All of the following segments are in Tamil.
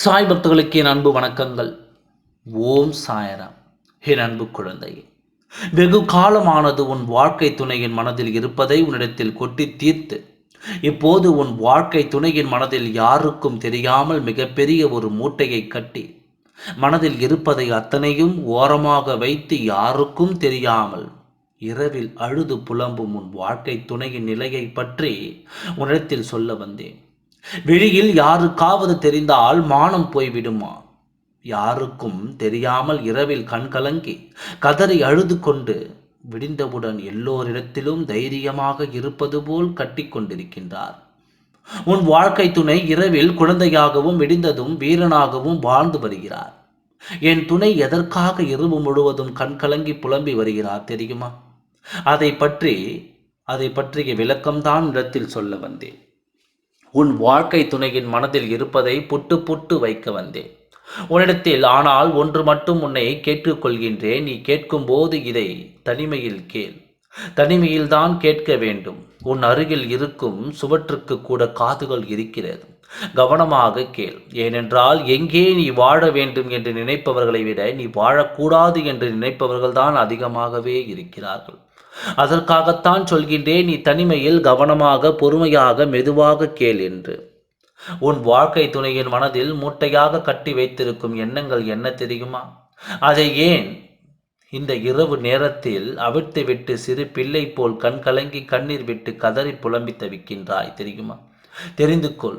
சாய் பக்தர்களுக்கு என் அன்பு வணக்கங்கள். ஓம் சாயராம். என் அன்பு குழந்தையே வெகு காலமானது உன் வாழ்க்கை துணையின் மனதில் இருப்பதை உன்னிடத்தில் கொட்டி தீர்த்து இப்போது உன் வாழ்க்கை துணையின் மனதில் யாருக்கும் தெரியாமல் மிகப்பெரிய ஒரு மூட்டையை கட்டி மனதில் இருப்பதை அத்தனையும் ஓரமாக வைத்து யாருக்கும் தெரியாமல் இரவில் அழுது புலம்பும் உன் வாழ்க்கை துணையின் நிலையை பற்றி உன்னிடத்தில் சொல்ல வந்தேன். வெளியில் யாருக்காவது தெரிந்தால் மானம் போய்விடுமா? யாருக்கும் தெரியாமல் இரவில் கண் கலங்கி கதறி அழுது கொண்டு விடிந்தவுடன் எல்லோரிடத்திலும் தைரியமாக இருப்பது போல் கட்டிக்கொண்டிருக்கின்றார் உன் வாழ்க்கை துணை இரவில் குழந்தையாகவும் விடிந்ததும் வீரனாகவும் வாழ்ந்து வருகிறார். என் துணை எதற்காக இரவு முழுவதும் கண் கலங்கி புலம்பி வருகிறார் தெரியுமா? அதை பற்றி அதை பற்றிய விளக்கம்தான் இடத்தில் சொல்ல வந்தேன். உன் வாழ்க்கை துணையின் மனதில் இருப்பதை புட்டு புட்டு வைக்க வந்தேன். உன்னிடத்தில் ஆனால் ஒன்று மட்டும் உன்னை கேட்டுக்கொள்கின்றேன் நீ கேட்கும்போது இதை தனிமையில் கேள். தனிமையில்தான் கேட்க வேண்டும். உன் அருகில் இருக்கும் சுவற்றுக்கு கூட காதுகள் இருக்கிறது. கவனமாக கேள். ஏனென்றால் எங்கே நீ வாழ வேண்டும் என்று நினைப்பவர்களை விட நீ வாழக்கூடாது என்று நினைப்பவர்கள்தான் அதிகமாகவே இருக்கிறார்கள். அதற்காகத்தான் சொல்கின்றேன் நீ தனிமையில் கவனமாக பொறுமையாக மெதுவாக கேள் என்று. உன் வாழ்க்கை துணையின் மனதில் மூட்டையாக கட்டி வைத்திருக்கும் எண்ணங்கள் என்ன தெரியுமா? அதை ஏன் இந்த இரவு நேரத்தில் அவிழ்த்து விட்டு சிறு பிள்ளை போல் கண் கலங்கி கண்ணீர் விட்டு கதறி புலம்பி தவிக்கின்றாய் தெரியுமா? தெரிந்து கொள்.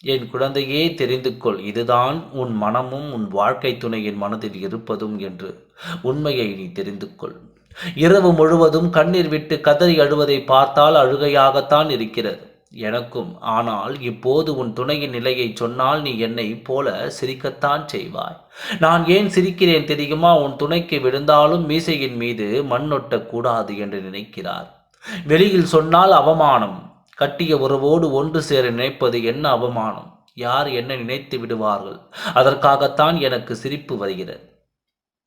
என் குழந்தையே தெரிந்து கொள். இதுதான் உன் மனமும் உன் வாழ்க்கை துணையின் மனதில் இருப்பதும் என்று உண்மையை நீ தெரிந்து கொள். இரவு முழுவதும் கண்ணீர் விட்டு கதறி அழுவதை பார்த்தால் அழுகையாகத்தான் இருக்கிறது. எனக்கும் ஆனால் இப்போது உன் துணையின் நிலையை சொன்னால் நீ என்னை போல சிரிக்கத்தான் செய்வாய். நான் ஏன் சிரிக்கிறேன் தெரியுமா? உன் துணைக்கு விழுந்தாலும் மீசையின் மீது மண்ணொட்டக்கூடாது என்று நினைக்கிறார். வெளியில் சொன்னால் அவமானம். கட்டிய உறவோடு ஒன்று சேர நினைப்பது என்ன அவமானம்? யார் என்ன நினைத்து விடுவார்கள்? அதற்காகத்தான் எனக்கு சிரிப்பு வருகிறது.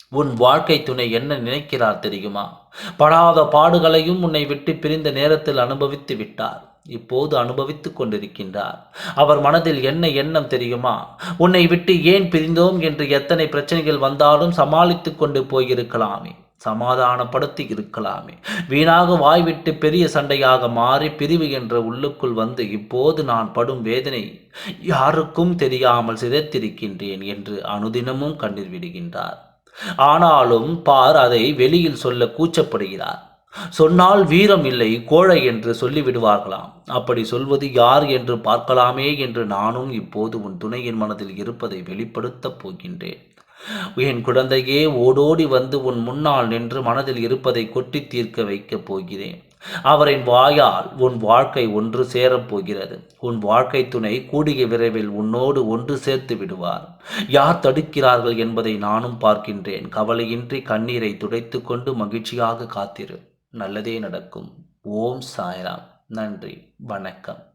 உன் வாழ்க்கை துணை என்ன நினைக்கிறார் தெரியுமா? படாத பாடுகளையும் உன்னை விட்டு பிரிந்த நேரத்தில் அனுபவித்து விட்டார். இப்போது அனுபவித்துக் கொண்டிருக்கின்றார். அவர் மனதில் என்ன எண்ணம் தெரியுமா? உன்னை விட்டு ஏன் பிரிந்தோம் என்று எத்தனை பிரச்சனைகள் வந்தாலும் சமாளித்துக் கொண்டு போயிருக்கலாமே. சமாதானப்படுத்தி இருக்கலாமே. வீணாக வாய்விட்டு பெரிய சண்டையாக மாறி பிரிவு என்ற உள்ளுக்குள் வந்து இப்போது நான் படும் வேதனை யாருக்கும் தெரியாமல் சிதைத்திருக்கின்றேன் என்று அனுதினமும் கண்ணீர் விடுகின்றார். ஆனாலும் பார் அதை வெளியில் சொல்ல கூச்சப்படுகிறார். சொன்னால் வீரம் இல்லை கோழை என்று சொல்லிவிடுவார்களாம். அப்படி சொல்வது யார் என்று பார்க்கலாமே என்று நானும் இப்போது உன் துணையின் மனதில் இருப்பதை வெளிப்படுத்தப் போகின்றேன். என் குழந்தையே ஓடோடி வந்து உன் முன்னால் நின்று மனதில் இருப்பதை கொட்டி தீர்க்க வைக்கப் போகிறேன். அவரின் வாயால் உன் வாழ்க்கை ஒன்று சேரப்போகிறது உன் வாழ்க்கை துணை கூடிய விரைவில் உன்னோடு ஒன்று சேர்த்து விடுவார். யார் தடுக்கிறார்கள் என்பதை நானும் பார்க்கின்றேன். கவலையின்றி கண்ணீரை துடைத்து கொண்டு மகிழ்ச்சியாக காத்திரு. நல்லதே நடக்கும். ஓம் சாய்ராம். நன்றி. வணக்கம்.